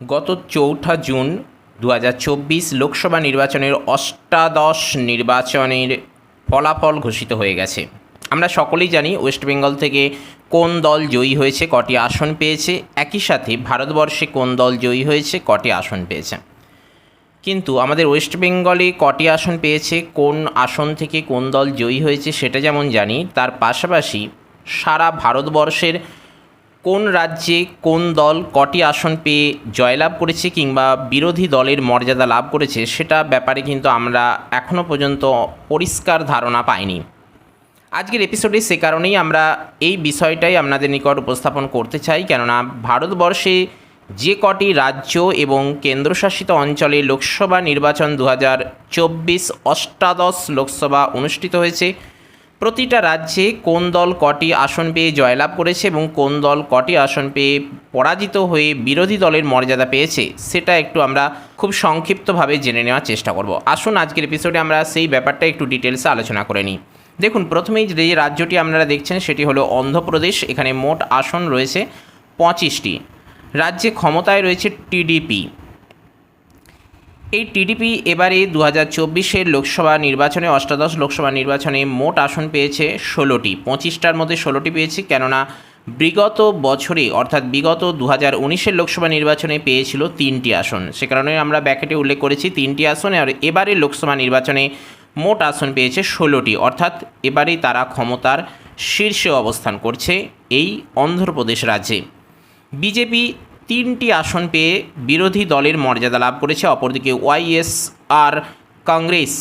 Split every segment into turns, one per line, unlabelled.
গত চৌঠা জুন দু হাজার চব্বিশ লোকসভা নির্বাচনের অষ্টাদশ নির্বাচনের ফলাফল ঘোষিত হয়ে গেছে। আমরা সকলেই জানি ওয়েস্ট বেঙ্গল থেকে কোন দল জয়ী হয়েছে, কটি আসন পেয়েছে। একই সাথে ভারতবর্ষে কোন দল জয়ী হয়েছে, কটি আসন পেয়েছে। কিন্তু আমাদের ওয়েস্ট বেঙ্গলে কটি আসন পেয়েছে, কোন আসন থেকে কোন দল জয়ী হয়েছে সেটা যেমন জানি, তার পাশাপাশি সারা ভারতবর্ষের কোন রাজ্যে কোন দল কটি আসন পেয়ে জয়লাভ করেছে কিংবা বিরোধী দলের মর্যাদা লাভ করেছে, সেটা ব্যাপারে কিন্তু আমরা এখনও পর্যন্ত পরিষ্কার ধারণা পাইনি। আজকের এপিসোডে সে কারণেই আমরা এই বিষয়টাই আপনাদের নিকট উপস্থাপন করতে চাই, কেননা ভারতবর্ষে যে কটি রাজ্য এবং কেন্দ্রশাসিত অঞ্চলে লোকসভা নির্বাচন দু হাজার চব্বিশ অষ্টাদশ লোকসভা অনুষ্ঠিত হয়েছে প্রতিটা রাজ্যে কোন দল কটি আসন পেয়ে জয়লাভ করেছে এবং কোন দল কটি আসন পেয়ে পরাজিত হয়ে বিরোধী দলের মর্যাদা পেয়েছে, সেটা একটু আমরা খুব সংক্ষিপ্তভাবে জেনে নেওয়ার চেষ্টা করব। আসুন আজকের এপিসোডে আমরা সেই ব্যাপারটা একটু ডিটেলসে আলোচনা করে নিই। দেখুন, প্রথমেই যে রাজ্যটি আপনারা দেখছেন সেটি হলো অন্ধ্রপ্রদেশ, এখানে মোট আসন রয়েছে পঁচিশটি। রাজ্যে ক্ষমতায় রয়েছে টিডিপি। এই টিডিপি এবারে দু হাজার চব্বিশের লোকসভা নির্বাচনে, অষ্টাদশ লোকসভা নির্বাচনে মোট আসন পেয়েছে ষোলোটি। পঁচিশটার মধ্যে ষোলোটি পেয়েছে, কেননা বিগত বছরে, অর্থাৎ বিগত দু হাজার উনিশের লোকসভা নির্বাচনে পেয়েছিল তিনটি আসন। সে কারণে আমরা ব্যাকেটে উল্লেখ করেছি তিনটি আসনে, আর এবারে লোকসভা নির্বাচনে মোট আসন পেয়েছে ষোলোটি। অর্থাৎ এবারে তারা ক্ষমতার শীর্ষে অবস্থান করছে এই অন্ধ্রপ্রদেশ রাজ্যে। বিজেপি তিনটি আসন পেয়ে বিরোধী দলের মর্যাদা লাভ করেছে। অপরদিকে ওয়াইএসআর কংগ্রেস,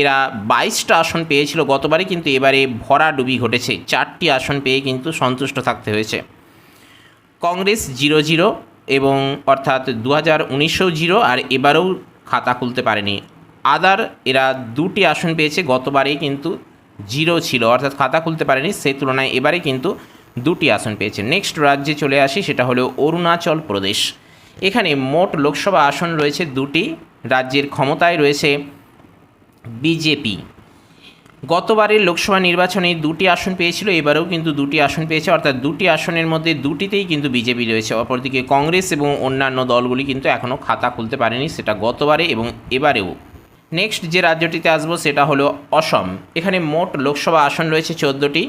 এরা বাইশটা আসন পেয়েছিল গতবারে কিন্তু এবারে ভরাডুবি ঘটেছে। চারটি আসন পেয়ে কিন্তু সন্তুষ্ট থাকতে হয়েছে। কংগ্রেস জিরো জিরো এবং অর্থাৎ দু হাজার উনিশেও জিরো আর এবারেও খাতা খুলতে পারেনি। আদার, এরা দুটি আসন পেয়েছে, গতবারেই কিন্তু জিরো ছিল, অর্থাৎ খাতা খুলতে পারেনি। সেই তুলনায় এবারে কিন্তু দুটি আসন পেয়েছে নেক্সট রাজ্যে চলে আসি, সেটা হলো অরুণাচল প্রদেশ। এখানে মোট লোকসভা আসন রয়েছে দুটি, রাজ্যের ক্ষমতায় রয়েছে বিজেপি। গতবারের লোকসভা নির্বাচনে দুটি আসন পেয়েছিল, এবারেও কিন্তু দুটি আসন পেয়েছে, অর্থাৎ দুটি আসনের মধ্যে দুটিতেই কিন্তু বিজেপি রয়েছে। অপরদিকে কংগ্রেস এবং অন্যান্য দলগুলি কিন্তু এখনও খাতা খুলতে পারেনি, সেটা গতবারে এবং এবারেও। নেক্সট যে রাজ্যটিতে আসব, সেটা হলো অসম। এখানে মোট লোকসভা আসন রয়েছে চোদ্দোটি।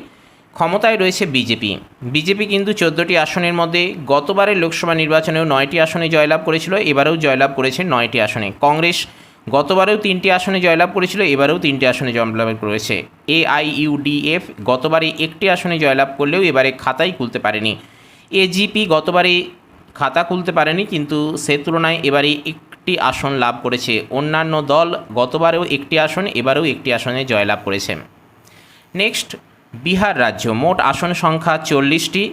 ক্ষমতায় রয়েছে বিজেপি। বিজেপি কিন্তু চোদ্দোটি আসনের মধ্যে গতবারের লোকসভা নির্বাচনেও নয়টি আসনে জয়লাভ করেছিল, এবারেও জয়লাভ করেছে নয়টি আসনে। কংগ্রেস গতবারেও তিনটি আসনে জয়লাভ করেছিল, এবারেও তিনটি আসনে জয়লাভ করেছে। এআইইউডিএফ গতবারে একটি আসনে জয়লাভ করলেও এবারে খাতাই খুলতে পারেনি। এজিপি গতবারে খাতা খুলতে পারেনি, কিন্তু সে তুলনায় এবারে একটি আসন লাভ করেছে। অন্যান্য দল গতবারেও একটি আসন, এবারেও একটি আসনে জয়লাভ করেছে। নেক্সট বিহার রাজ্য মোট আসন সংখ্যা চল্লিশটি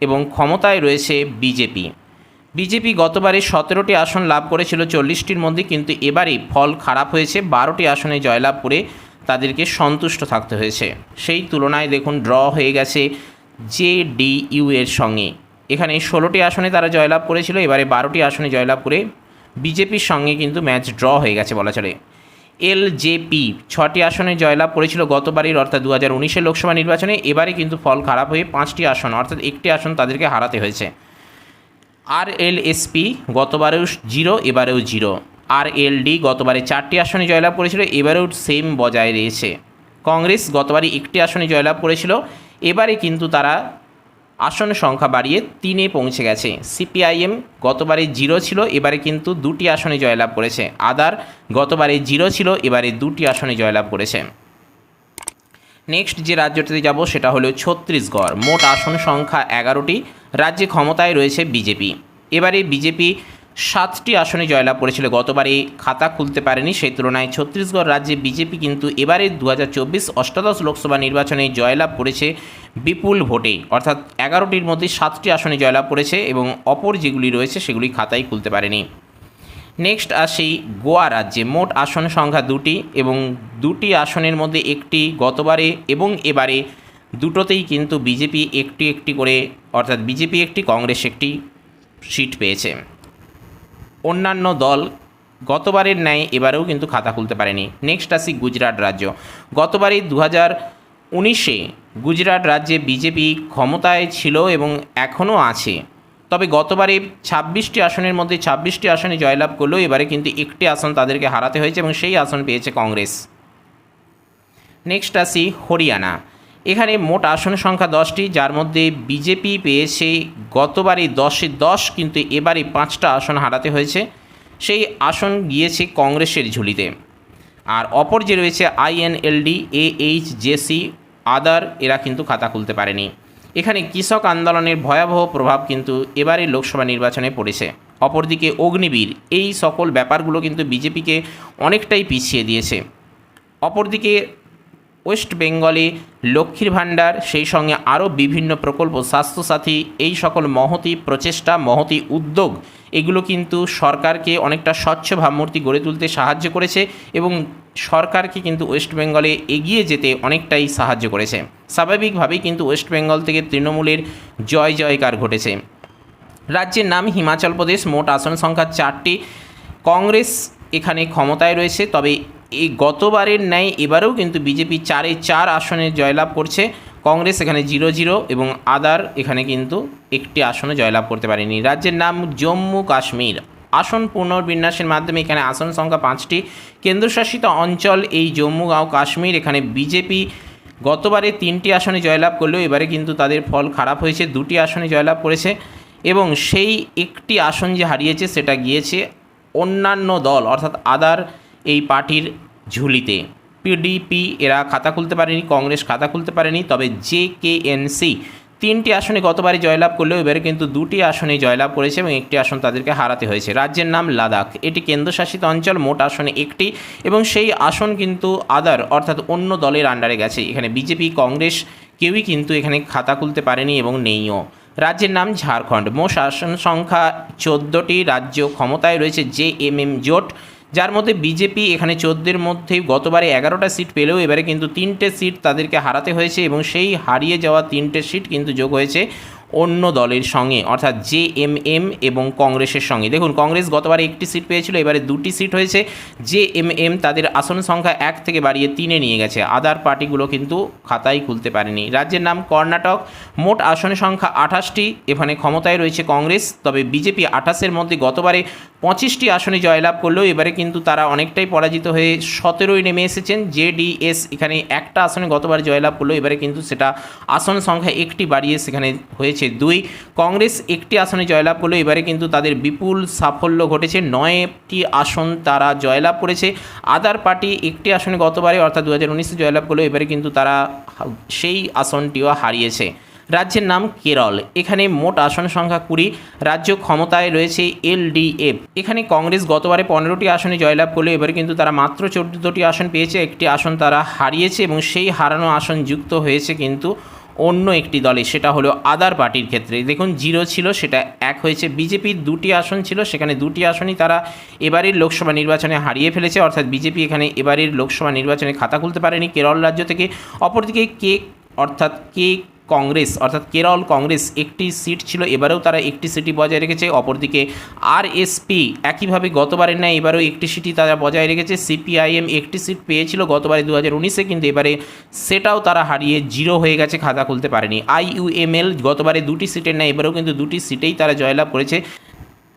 এবং ক্ষমতায় রয়েছে বিজেপি। বিজেপি গতবারে সতেরোটি আসন লাভ করেছিল চল্লিশটির মধ্যে, কিন্তু এবারে ফল খারাপ হয়েছে। বারোটি আসনে জয়লাভ করে তাদেরকে সন্তুষ্ট থাকতে হয়েছে। সেই তুলনায় দেখুন, ড্র হয়ে গেছে জে ডি ইউ এর সঙ্গে। এখানে ষোলোটি আসনে তারা জয়লাভ করেছিল, এবারে বারোটি আসনে জয়লাভ করে বিজেপির সঙ্গে কিন্তু ম্যাচ ড্র হয়ে গেছে বলা চলে। এলজেপি ছটি আসনে জয়লাভ করেছিল গতবারের, অর্থাৎ দু হাজার উনিশের লোকসভা নির্বাচনে। এবারে কিন্তু ফল খারাপ হয়ে পাঁচটি আসন, অর্থাৎ একটি আসন তাদেরকে হারাতে হয়েছে। আর এল এসপি গতবারেও জিরো, এবারেও জিরো। আর এল ডি গতবারে চারটি আসনে জয়লাভ করেছিল, এবারেও সেম বজায় রয়েছে। কংগ্রেস গতবারে একটি আসনে জয়লাভ করেছিল, এবারে কিন্তু তারা আসন সংখ্যা বাড়িয়ে তিনে পৌঁছে গেছে। সিপিআইএম গতবারে জিরো ছিল, এবারে কিন্তু দুটি আসনে জয়লাভ করেছে। আদার গতবারে জিরো ছিল, এবারে দুটি আসনে জয়লাভ করেছে। নেক্সট যে রাজ্যটিতে যাব, সেটা হলো ছত্তিশগড়। মোট আসন সংখ্যা এগারোটি। রাজ্যে ক্ষমতায় রয়েছে বিজেপি। এবারে বিজেপি সাতটি আসনে জয়লাভ করেছিল। গতবারে খাতা খুলতে পারেনি, সেই তুলনায় ছত্তিশগড় রাজ্যে বিজেপি কিন্তু এবারে দু অষ্টাদশ লোকসভা নির্বাচনে জয়লাভ করেছে বিপুল ভোটে। অর্থাৎ এগারোটির মধ্যে সাতটি আসনে জয়লাভ করেছে এবং অপর যেগুলি রয়েছে সেগুলি খাতায় খুলতে পারেনি। নেক্সট আসি গোয়া রাজ্যে। মোট আসন সংখ্যা দুটি এবং দুটি আসনের মধ্যে একটি গতবারে এবং এবারে দুটোতেই কিন্তু বিজেপি একটি একটি করে, অর্থাৎ বিজেপি একটি, কংগ্রেস একটি সিট পেয়েছে। অন্যান্য দল গতবারের ন্যায় এবারেও কিন্তু খাতা খুলতে পারেনি। নেক্সট আসি গুজরাট রাজ্য। গতবারে দু হাজার উনিশে গুজরাট রাজ্যে বিজেপি ক্ষমতায় ছিল এবং এখনও আছে। তবে গতবারে ছাব্বিশটি আসনের মধ্যে ছাব্বিশটি আসনে জয়লাভ করলেও এবারে কিন্তু একটি আসন তাদেরকে হারাতে হয়েছে এবং সেই আসন পেয়েছে কংগ্রেস। নেক্সট আসি হরিয়ানা। এখানে মোট আসন সংখ্যা দশটি, যার মধ্যে বিজেপি পেয়েছে গতবারে দশে দশ, কিন্তু এবারে পাঁচটা আসন হারাতে হয়েছে। সেই আসন গিয়েছে কংগ্রেসের ঝুলিতে। আর অপর যে রয়েছে আইএনএলডি এইচ জেসি আদার, এরা কিন্তু খাতা খুলতে পারেনি। এখানে কৃষক আন্দোলনের ভয়াবহ প্রভাব কিন্তু এবারে লোকসভা নির্বাচনে পড়েছে। অপরদিকে অগ্নিবীর, এই সকল ব্যাপারগুলো কিন্তু বিজেপিকে অনেকটাই পিছিয়ে দিয়েছে। অপরদিকে ওয়েস্ট বেঙ্গলে, লক্ষ্মীর ভাণ্ডার, সেই সঙ্গে আরও বিভিন্ন প্রকল্প, স্বাস্থ্যসাথী, এই সকল মহতি প্রচেষ্টা, মহতি উদ্যোগ, এগুলো কিন্তু সরকারকে অনেকটা স্বচ্ছ ভাবমূর্তি গড়ে তুলতে সাহায্য করেছে এবং সরকারকে কিন্তু ওয়েস্ট বেঙ্গলে এগিয়ে যেতে অনেকটাই সাহায্য করেছে। স্বাভাবিকভাবেই কিন্তু ওয়েস্ট বেঙ্গল থেকে তৃণমূলের জয় জয়কার ঘটেছে। রাজ্যের নাম হিমাচল প্রদেশ, মোট আসন সংখ্যা চারটি। কংগ্রেস এখানে ক্ষমতায় রয়েছে, তবে এই গতবারের ন্যায় এবারেও কিন্তু বিজেপি চারে চার আসনে জয়লাভ করছে। কংগ্রেস এখানে জিরো জিরো এবং আদার এখানে কিন্তু একটি আসনে জয়লাভ করতে পারেনি। রাজ্যের নাম জম্মু কাশ্মীর। আসন পুনর্বিন্যাসের মাধ্যমে এখানে আসন সংখ্যা পাঁচটি। কেন্দ্রশাসিত অঞ্চল এই জম্মু ও কাশ্মীর, এখানে বিজেপি গতবারে তিনটি আসনে জয়লাভ করলেও এবারে কিন্তু তাদের ফল খারাপ হয়েছে, দুটি আসনে জয়লাভ করেছে এবং সেই একটি আসন যে হারিয়েছে সেটা গিয়েছে অন্যান্য দল, অর্থাৎ আদার এই পার্টির ঝুলিতে। পিডিপি এরা খাতা খুলতে পারেনি, কংগ্রেস খাতা খুলতে পারেনি, তবে জে কে এনসি তিনটি আসনে গতবারই জয়লাভ করলেও এবারে কিন্তু দুটি আসনে জয়লাভ করেছে এবং একটি আসন তাদেরকে হারাতে হয়েছে। রাজ্যের নাম লাদাখ। এটি কেন্দ্রশাসিত অঞ্চল, মোট আসনে একটি এবং সেই আসন কিন্তু আদার অর্থাৎ অন্য দলের আন্ডারে গেছে। এখানে বিজেপি, কংগ্রেস কেউই কিন্তু এখানে খাতা খুলতে পারেনি এবং নেইও। রাজ্যের নাম ঝাড়খণ্ড। মোট আসন সংখ্যা চোদ্দোটি। রাজ্য ক্ষমতায় রয়েছে জে এম এম জোট। যার মধ্যে বিজেপি এখানে চোদ্দের মধ্যে গতবারে এগারোটা সিট পেলেও এবারে কিন্তু তিনটে সিট তাদেরকে হারাতে হয়েছে এবং সেই হারিয়ে যাওয়া তিনটে সিট কিন্তু যোগ হয়েছে অন্য দলের সঙ্গে, অর্থাৎ জে এম এম এবং কংগ্রেসের সঙ্গে। দেখুন, কংগ্রেস গতবারে একটি সিট পেয়েছিল, এবারে দুটি সিট হয়েছে। জে এম এম তাদের আসন সংখ্যা এক থেকে বাড়িয়ে তিনে নিয়ে গেছে। আদার পার্টিগুলো কিন্তু খাতাই খুলতে পারেনি। রাজ্যের নাম কর্ণাটক। মোট আসন সংখ্যা আঠাশটি। এখানে ক্ষমতায় রয়েছে কংগ্রেস। তবে বিজেপি আঠাশের মধ্যে গতবারে পঁচিশটি আসনে জয়লাভ করলেও এবারে কিন্তু তারা অনেকটাই পরাজিত হয়ে সতেরোই নেমে এসেছেন। জেডিএস এখানে একটা আসনে গতবার জয়লাভ করলেও এবারে কিন্তু সেটা আসন সংখ্যা একটি বাড়িয়ে সেখানে হয়েছে দুই। কংগ্রেস একটি আসনে জয়লাভ করলেও এবারে কিন্তু তাদের বিপুল সাফল্য ঘটেছে। নয়টি আসন তারা জয়লাভ করেছে। আদার পার্টি একটি আসনে গতবারে অর্থাৎ দু হাজার জয়লাভ করলেও এবারে কিন্তু তারা সেই আসনটিও হারিয়েছে। রাজ্যের নাম কেরল। এখানে মোট আসন সংখ্যা কুড়ি, রাজ্য ক্ষমতায় রয়েছে এলডিএফ এখানে কংগ্রেস গতবারে পনেরোটি আসনে জয়লাভ করলে, এবারে কিন্তু তারা মাত্র চোদ্দোটি আসন পেয়েছে, একটি আসন তারা হারিয়েছে এবং সেই হারানো আসন যুক্ত হয়েছে কিন্তু অন্য একটি দলে, সেটা হলো আদার পার্টির ক্ষেত্রে। দেখুন, জিরো ছিল, সেটা এক হয়েছে। বিজেপির দুটি আসন ছিল, সেখানে দুটি আসনই তারা এবারের লোকসভা নির্বাচনে হারিয়ে ফেলেছে, অর্থাৎ বিজেপি এখানে এবারের লোকসভা নির্বাচনে খাতা খুলতে পারেনি। কেরল রাজ্য থেকে অপরদিকে কে অর্থাৎ কে কংগ্রেস, অর্থাৎ কেরল কংগ্রেস একটি সিট ছিল, এবারেও তারা একটি সিটই বজায় রেখেছে, অপরদিকে আরএসপি একইভাবে গতবারের ন্যায় এবারেও একটি সিটই তারা বজায় রেখেছে সিপিআইএম একটি সিট পেয়েছিল গতবারে দু হাজার উনিশে, কিন্তু এবারে সেটাও তারা হারিয়ে জিরো হয়ে গেছে, খাতা খুলতে পারেনি। আইইউএমএল গতবারে দুটি সিটের ন্যায়, এবারেও কিন্তু দুটি সিটেই তারা জয়লাভ করেছে।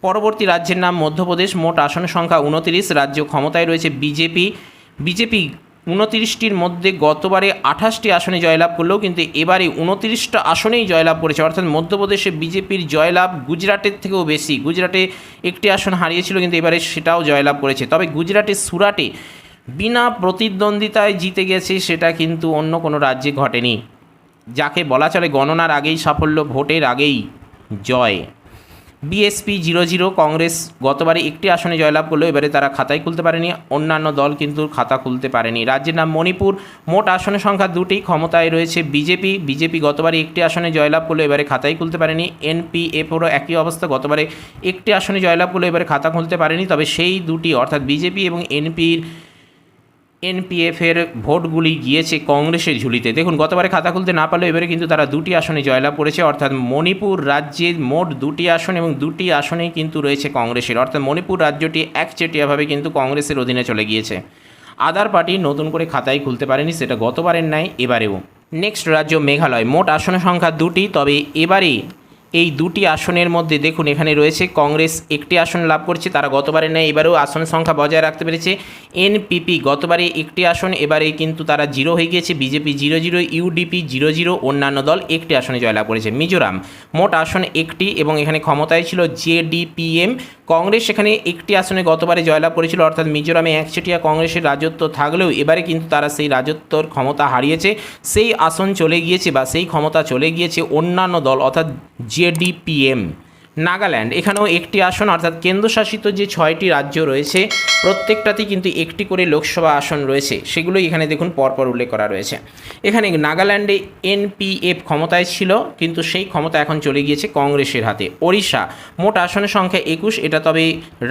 পরবর্তী রাজ্যের নাম মধ্যপ্রদেশ, মোট আসন সংখ্যা উনতিরিশ, রাজ্য ক্ষমতায় রয়েছে বিজেপি। বিজেপি উনতিরিশটির মধ্যে গতবারে আঠাশটি আসনে জয়লাভ করলেও কিন্তু এবারে উনতিরিশটা আসনেই জয়লাভ করেছে। অর্থাৎ মধ্যপ্রদেশে বিজেপির জয়লাভ গুজরাটের থেকেও বেশি। গুজরাটে একটি আসন হারিয়েছিল কিন্তু এবারে সেটাও জয়লাভ করেছে। তবে গুজরাটের সুরাটে বিনা প্রতিদ্বন্দ্বিতায় জিতে গেছে সেটা কিন্তু অন্য কোনো রাজ্যে ঘটেনি। যাকে বলা চলে গণনার আগেই সাফল্য, ভোটের আগেই জয়। বিএসপি জিরো জিরো কংগ্রেস গতবারে একটি আসনে জয়লাভ করলেও এবারে তারা খাতাই খুলতে পারেনি। অন্যান্য দল কিন্তু খাতা খুলতে পারেনি। রাজ্যের নাম মণিপুর, মোট আসনের সংখ্যা দুটি। ক্ষমতায় রয়েছে বিজেপি। বিজেপি গতবারে একটি আসনে জয়লাভ করলেও এবারে খাতাই খুলতে পারেনি। এনপিএফওরও একই অবস্থা। গতবারে একটি আসনে জয়লাভ করলেও এবারে খাতা খুলতে পারেনি। তবে সেই দুটি, অর্থাৎ বিজেপি এবং এনপির এনপিএফের ভোটগুলি গিয়েছে কংগ্রেসের ঝুলিতে। দেখুন, গতবারে খাতা খুলতে না পারলেও এবারে কিন্তু তারা দুটি আসনে জয়লাভ করেছে, অর্থাৎ মণিপুর রাজ্যে মোট দুটি আসন এবং দুটি আসনেই কিন্তু রয়েছে কংগ্রেসের। অর্থাৎ মণিপুর রাজ্যটি একচেটিয়াভাবে কিন্তু কংগ্রেসের অধীনে চলে গিয়েছে। আদার পার্টি নতুন করে খাতাই খুলতে পারেনি, সেটা গতবারের ন্যায়, এবারেও। নেক্সট, রাজ্য মেঘালয়। মোট আসন সংখ্যা দুটি, তবে এবারে এই দুটি আসনের মধ্যে দেখুন, এখানে রয়েছে কংগ্রেস একটি আসন লাভ করছে, তারা গতবারে নেয় এবারেও আসন সংখ্যা বজায় রাখতে পেরেছে। এনপিপি গতবারে একটি আসন, এবারে কিন্তু তারা জিরো হয়ে গিয়েছে, BJP zero zero, UDP zero zero, অন্যান্য দল একটি আসনে জয়লাভ করেছে। মিজোরাম মোট আসন একটি এবং এখানে ক্ষমতায় ছিল জেডিপিএম। কংগ্রেস সেখানে একটি আসনে গতবারে জয়লাভ করেছিল, অর্থাৎ মিজোরামে একচেটিয়া কংগ্রেসের রাজত্ব থাকলেও এবারে কিন্তু তারা সেই রাজত্বর ক্ষমতা হারিয়েছে। সেই আসন চলে গিয়েছে বা সেই ক্ষমতা চলে গিয়েছে অন্যান্য দল, অর্থাৎ জেডিপিএম নাগাল্যান্ড। এখানেও একটি আসন, অর্থাৎ কেন্দ্রশাসিত যে ছয়টি রাজ্য রয়েছে, প্রত্যেকটাতেই কিন্তু একটি করে লোকসভা আসন রয়েছে। সেগুলো এখানে দেখুন পরপর উল্লেখ করা রয়েছে। এখানে নাগাল্যান্ডে এনপিএফ ক্ষমতায় ছিল, কিন্তু সেই ক্ষমতা এখন চলে গিয়েছে কংগ্রেসের হাতে। ওড়িশা, মোট আসনের সংখ্যা একুশ, এটা তবে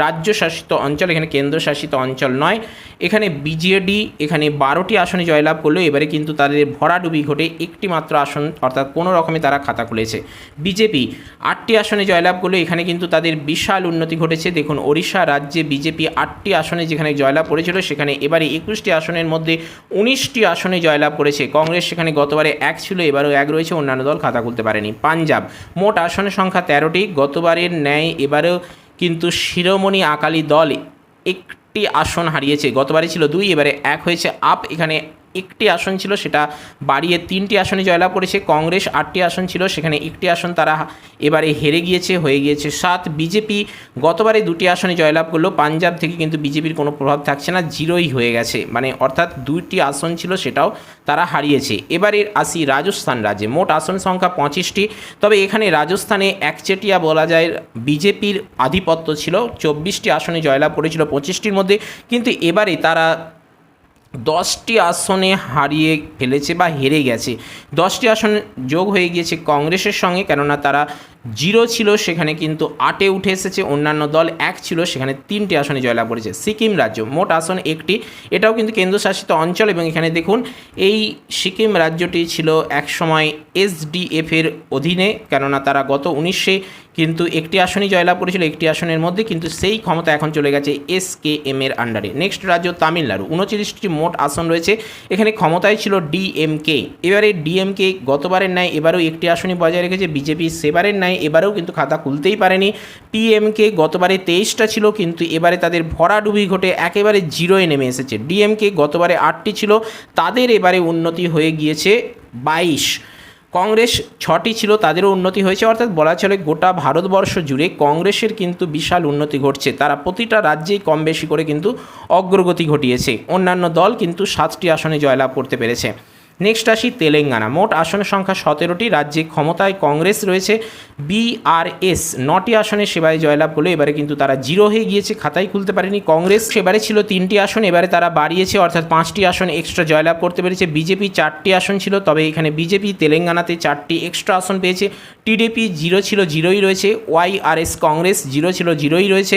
রাজ্য শাসিত অঞ্চল, এখানে কেন্দ্রশাসিত অঞ্চল নয়। এখানে বিজেডি, এখানে বারোটি আসনে জয়লাভ করল, এবারে কিন্তু তাদের ভরাডুবি ঘটে একটি মাত্র আসন, অর্থাৎ কোনো রকমে তারা খাতা খুলেছে। বিজেপি, আটটি আসনে জয়লাভ করল এখানে কিন্তু তাদের বিশাল উন্নতি ঘটেছে। দেখুন, ওড়িশা রাজ্যে বিজেপি আটটি আসনে যেখানে জয়লাভ করেছিল, সেখানে এবারে একুশটি আসনের মধ্যে উনিশটি আসনে জয়লাভ করেছে। কংগ্রেস সেখানে গতবারে এক ছিল, এবারও এক রয়েছে, অন্যান্য দল খাতা খুলতে পারেনি। পাঞ্জাব, মোট আসনের সংখ্যা তেরোটি। গতবারের ন্যায় এবারেও কিন্তু শিরোমণি আকালি দল একটি আসন হারিয়েছে। গতবারে ছিল দুই, এবারে এক হয়েছে। আপ এখানে একটি আসন ছিল, সেটা বাড়িয়ে তিনটি আসনে জয়লাভ করেছে। কংগ্রেস আটটি আসন ছিল, সেখানে একটি আসন তারা এবারে হেরে গিয়েছে, হয়ে গিয়েছে সাত। বিজেপি গতবারে দুটি আসনে জয়লাভ করল। পাঞ্জাব থেকে কিন্তু বিজেপির কোনো প্রভাব থাকছে না, জিরোই হয়ে গেছে। মানে অর্থাৎ দুইটি আসন ছিল, সেটাও তারা হারিয়েছে। এবারে আসি রাজস্থান রাজ্যে। মোট আসন সংখ্যা পঁচিশটি। তবে এখানে রাজস্থানে একচেটিয়া বলা যায়, বিজেপির আধিপত্য ছিল। চব্বিশটি আসনে জয়লাভ করেছিল পঁচিশটির মধ্যে। কিন্তু এবারে তারা দশটি আসনে হারিয়ে ফেলেছে বা হেরে গেছে। দশটি আসন যোগ হয়ে গিয়েছে কংগ্রেসের সঙ্গে, কেননা তারা জিরো ছিল, সেখানে কিন্তু আটে উঠে এসেছে। অন্যান্য দল এক ছিল, সেখানে তিনটি আসনে জয়লাভ করেছে। সিকিম রাজ্য, মোট আসন একটি। এটাও কিন্তু কেন্দ্রশাসিত অঞ্চল এবং এখানে দেখুন, এই সিকিম রাজ্যটি ছিল এক একসময় এসডিএফের অধীনে, কেননা তারা গত উনিশে কিন্তু একটি আসনই জয়লাভ করেছিল। একটি আসনের মধ্যে কিন্তু সেই ক্ষমতা এখন চলে গেছে এস এর আন্ডারে নেক্সট রাজ্য তামিলনাড়ু, উনচল্লিশটি মোট আসন রয়েছে। এখানে ক্ষমতায় ছিল ডিএমকে এবারে ডিএমকে গতবারের ন্যায় এবারও একটি আসনই বজায় রেখেছে। বিজেপি সেবারের ন্যায় এবারেও কিন্তু খাতা খুলতেই পারেনি। পিএমকে গতবারে তেইশটা ছিল, কিন্তু এবারে তাদের ভরাডুবি ঘটে একেবারে জিরোয় নেমে এসেছে। ডিএমকে গতবারে আটটি ছিল, তাদের এবারে উন্নতি হয়ে গিয়েছে বাইশ। কংগ্রেস ছটি ছিল, তাদেরও উন্নতি হয়েছে, অর্থাৎ বলা চলে গোটা ভারতবর্ষ জুড়ে কংগ্রেসের কিন্তু বিশাল উন্নতি ঘটছে। তারা প্রতিটা রাজ্যেই কম বেশি করে কিন্তু অগ্রগতি ঘটিয়েছে। অন্যান্য দল কিন্তু সাতটি আসনে জয়লাভ করতে পেরেছে। নেক্সট আসি তেলেঙ্গানা। মোট আসনের সংখ্যা সতেরোটি, রাজ্যে ক্ষমতায় কংগ্রেস রয়েছে বিআরএস নটি আসনে সেবায় জয়লাভ করল, এবারে কিন্তু তারা জিরো হয়ে গিয়েছে, খাতাই খুলতে পারেনি। কংগ্রেস সেবারে ছিল তিনটি আসন, এবারে তারা বাড়িয়েছে, অর্থাৎ পাঁচটি আসন এক্সট্রা জয়লাভ করতে পেরেছে, বিজেপি চারটি আসন ছিল, তবে এখানে বিজেপি তেলেঙ্গানাতে চারটি এক্সট্রা আসন পেয়েছে, টিডিপি জিরো ছিল, জিরোই রয়েছে ওয়াইআরএস কংগ্রেস জিরো ছিল, জিরোই রয়েছে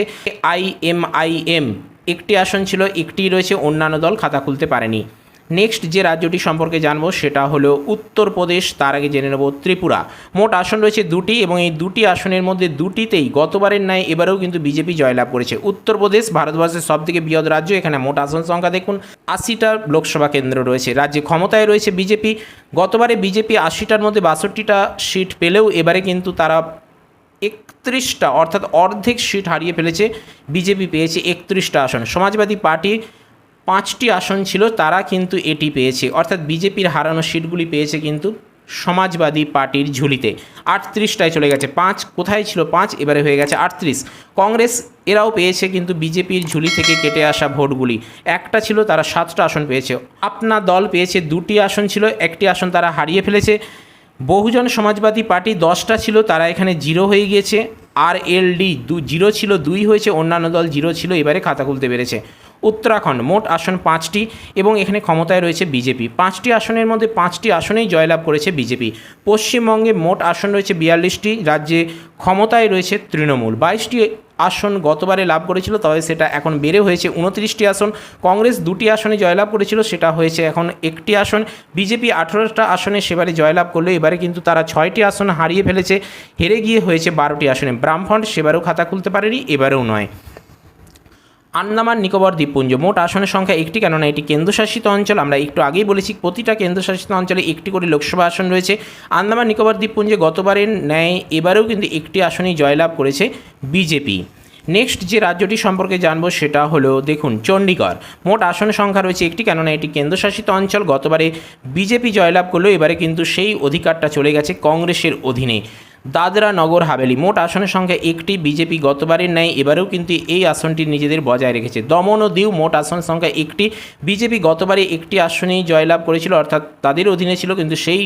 আইএমআইএম একটি আসন ছিল একটি রয়েছে, অন্যান্য দল খাতা খুলতে পারেনি। নেক্সট যে রাজ্যটি সম্পর্কে জানব সেটা হলো উত্তরপ্রদেশ তার আগে জেনে নেব ত্রিপুরা। মোট আসন রয়েছে দুটি এবং এই দুটি আসনের মধ্যে দুটিতেই গতবারের ন্যায় এবারেও কিন্তু বিজেপি জয়লাভ করেছে। উত্তরপ্রদেশ ভারতবর্ষের সবথেকে বৃহৎ রাজ্য, এখানে মোট আসন সংখ্যা দেখুন, আশিটা লোকসভা কেন্দ্র রয়েছে। রাজ্যে ক্ষমতায় রয়েছে বিজেপি। গতবারে বিজেপি আশিটার মধ্যে বাষট্টিটা সিট পেলেও এবারে কিন্তু তারা একত্রিশটা অর্থাৎ অর্ধেক সিট হারিয়ে ফেলেছে। বিজেপি পেয়েছে একত্রিশটা আসন। সমাজবাদী পার্টি পাঁচটি আসন ছিল, তারা কিন্তু এটি পেয়েছে। অর্থাৎ বিজেপির হারানো সিটগুলি পেয়েছে কিন্তু সমাজবাদী পার্টির ঝুলিতে। আটত্রিশটায় চলে গেছে। পাঁচ, কোথায় ছিল পাঁচ? এবারে হয়ে গেছে আটত্রিশ। কংগ্রেস এরাও পেয়েছে কিন্তু বিজেপির ঝুলি থেকে কেটে আসা ভোটগুলি। একটা ছিল, তারা সাতটা আসন পেয়েছে। আপনা দল পেয়েছে দুটি আসন ছিল, একটি আসন তারা হারিয়ে ফেলেছে। বহুজন সমাজবাদী পার্টি দশটা ছিল, তারা এখানে জিরো হয়ে গিয়েছে। আর এল ডি দু, জিরো ছিল, দুই হয়েছে, অন্যান্য দল জিরো ছিল, এবারে খাতা খুলতে পেরেছে। উত্তরাখণ্ড। মোট আসন পাঁচটি এবং এখানে ক্ষমতায় রয়েছে বিজেপি। পাঁচটি আসনের মধ্যে পাঁচটি আসনেই জয়লাভ করেছে বিজেপি। পশ্চিমবঙ্গে মোট আসন রয়েছে বিয়াল্লিশটি, রাজ্যে ক্ষমতায় রয়েছে তৃণমূল। বাইশটি আসন গতবারে লাভ করেছিল, তবে সেটা এখন বেড়ে হয়েছে উনত্রিশটি আসন। কংগ্রেস দুটি আসনে জয়লাভ করেছিল, সেটা হয়েছে এখন একটি আসন। বিজেপি আঠেরোটা আসনে সেবারে জয়লাভ করল, এবারে কিন্তু তারা ছয়টি আসন হারিয়ে ফেলেছে। হেরে গিয়ে হয়েছে বারোটি আসনে। ব্রাহ্মণ সেবারেও খাতা খুলতে পারেনি, এবারেও নয়। আন্দামান, নিকোবর, দ্বীপপুঞ্জ। মোট আসনের সংখ্যা একটি, কেননা এটি কেন্দ্রশাসিত অঞ্চল। আমরা একটু আগেই বলেছি, প্রতিটা কেন্দ্রশাসিত অঞ্চলে একটি করে লোকসভা আসন রয়েছে। আন্দামান, নিকোবর, দ্বীপপুঞ্জে গতবারের ন্যায় এবারেও কিন্তু একটি আসনই জয়লাভ করেছে বিজেপি। নেক্সট যে রাজ্যটি সম্পর্কে জানব সেটা হলো, দেখুন চণ্ডীগড় মোট আসনের সংখ্যা রয়েছে একটি, কেননা এটি কেন্দ্রশাসিত অঞ্চল। গতবারে বিজেপি জয়লাভ করলেও এবারে কিন্তু সেই অধিকারটা চলে গেছে কংগ্রেসের অধীনে। দাদরা নগর হাভেলি। মোট আসনের সংখ্যা একটি, বিজেপি গতবারের ন্যায় এবারেও কিন্তু এই আসনটি নিজেদের বজায় রেখেছে। দমন ও দিউ মোট আসন সংখ্যা একটি, বিজেপি গতবারে একটি আসনেই জয়লাভ করেছিল, অর্থাৎ তাদের অধীনে ছিল কিন্তু সেই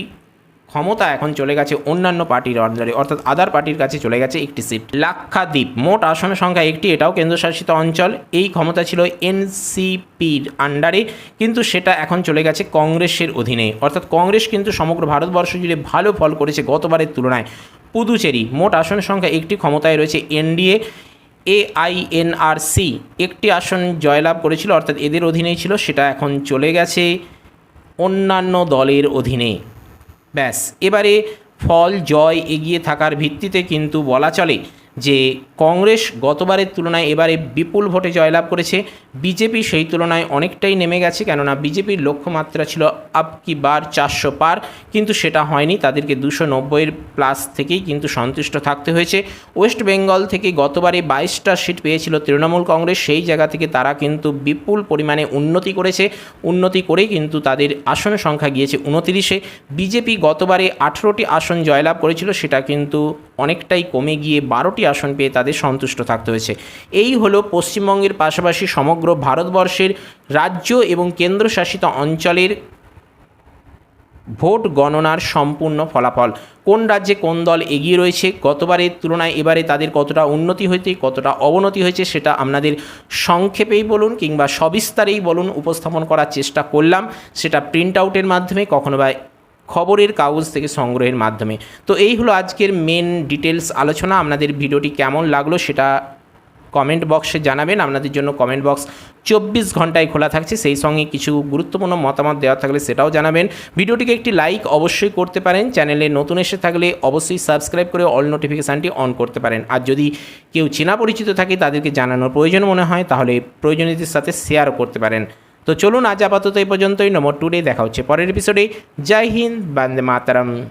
ক্ষমতা এখন চলে গেছে অন্যান্য পার্টির আন্ডারে অর্থাৎ আদার পার্টির কাছে চলে গেছে একটি সিট লাক্ষাদ্বীপ, মোট আসনের সংখ্যা একটি, এটাও কেন্দ্রশাসিত অঞ্চল। এই ক্ষমতা ছিল এনসিপির আন্ডারে, কিন্তু সেটা এখন চলে গেছে কংগ্রেসের অধীনে। অর্থাৎ কংগ্রেস কিন্তু সমগ্র ভারতবর্ষ জুড়ে ভালো ফল করেছে গতবারের তুলনায়। পুদুচেরি। মোট আসন সংখ্যা একটি, ক্ষমতায় রয়েছে এনডিএ এআইএনআরসি একটি আসন জয়লাভ করেছিল, অর্থাৎ এদের অধীনেই ছিল, সেটা এখন চলে গেছে অন্যান্য দলের অধীনে। ব্যাস, এবারে ফল, জয় এগিয়ে থাকার ভিত্তিতে কিন্তু বলা চলে যে কংগ্রেস গতবারের তুলনায় এবারে বিপুল ভোটে জয়লাভ করেছে। বিজেপি সেই তুলনায় অনেকটাই নেমে গেছে, কেননা বিজেপির লক্ষ্যমাত্রা ছিল আপ কি বার চারশো পার, কিন্তু সেটা হয়নি। তাদেরকে দুশো নব্বইয়ের প্লাস থেকেই কিন্তু সন্তুষ্ট থাকতে হয়েছে। ওয়েস্ট বেঙ্গল থেকে গতবারে বাইশটা সিট পেয়েছিল তৃণমূল কংগ্রেস, সেই জায়গা থেকে তারা কিন্তু বিপুল পরিমাণে উন্নতি করেছে। উন্নতি করেই কিন্তু তাদের আসন সংখ্যা গিয়েছে উনতিরিশে। বিজেপি গতবারে আঠেরোটি আসন জয়লাভ করেছিল, সেটা কিন্তু অনেকটাই কমে গিয়ে বারোটি আসন পেয়ে তাদের সন্তুষ্ট থাকতে হয়েছে। এই হলো পশ্চিমবঙ্গের পাশাপাশি সমগ্র ভারতবর্ষের রাজ্য এবং কেন্দ্রশাসিত অঞ্চলের ভোট গণনার সম্পূর্ণ ফলাফল। কোন রাজ্যে কোন দল এগিয়ে রয়েছে, গতবারের তুলনায় এবারে তাদের কতটা উন্নতি হয়েছে, কতটা অবনতি হয়েছে সেটা আপনাদের সংক্ষেপেই বলুন কিংবা সবিস্তারেই বলুন, উপস্থাপন করার চেষ্টা করলাম। সেটা প্রিন্ট আউটের মাধ্যমে, কখনো বা খবরের কাগজ থেকে সংগ্রহের মাধ্যমে। তো এই হলো আজকের মেন ডিটেলস আলোচনা। আপনাদের ভিডিওটি কেমন লাগল সেটা কমেন্ট বক্সে জানাবেন। আপনাদের জন্য কমেন্ট বক্স চব্বিশ ঘন্টায় খোলা থাকছে। সেই সঙ্গে কিছু গুরুত্বপূর্ণ মতামত দেওয়া থাকলে সেটাও জানাবেন। ভিডিওটিকে একটি লাইক অবশ্যই করতে পারেন। চ্যানেলে নতুন এসে থাকলে অবশ্যই সাবস্ক্রাইব করে অল নোটিফিকেশানটি অন করতে পারেন। আর যদি কেউ চেনা পরিচিত থাকে, তাদেরকে জানানোর প্রয়োজন মনে হয়, তাহলে প্রয়োজনীয়দের সাথে শেয়ারও করতে পারেন। তো চলুন আজ আপাতত এই পর্যন্তই। নম্বর টুডে দেখা হচ্ছে পরের এপিসোডে জয় হিন্দ, বন্দে মাতারাম।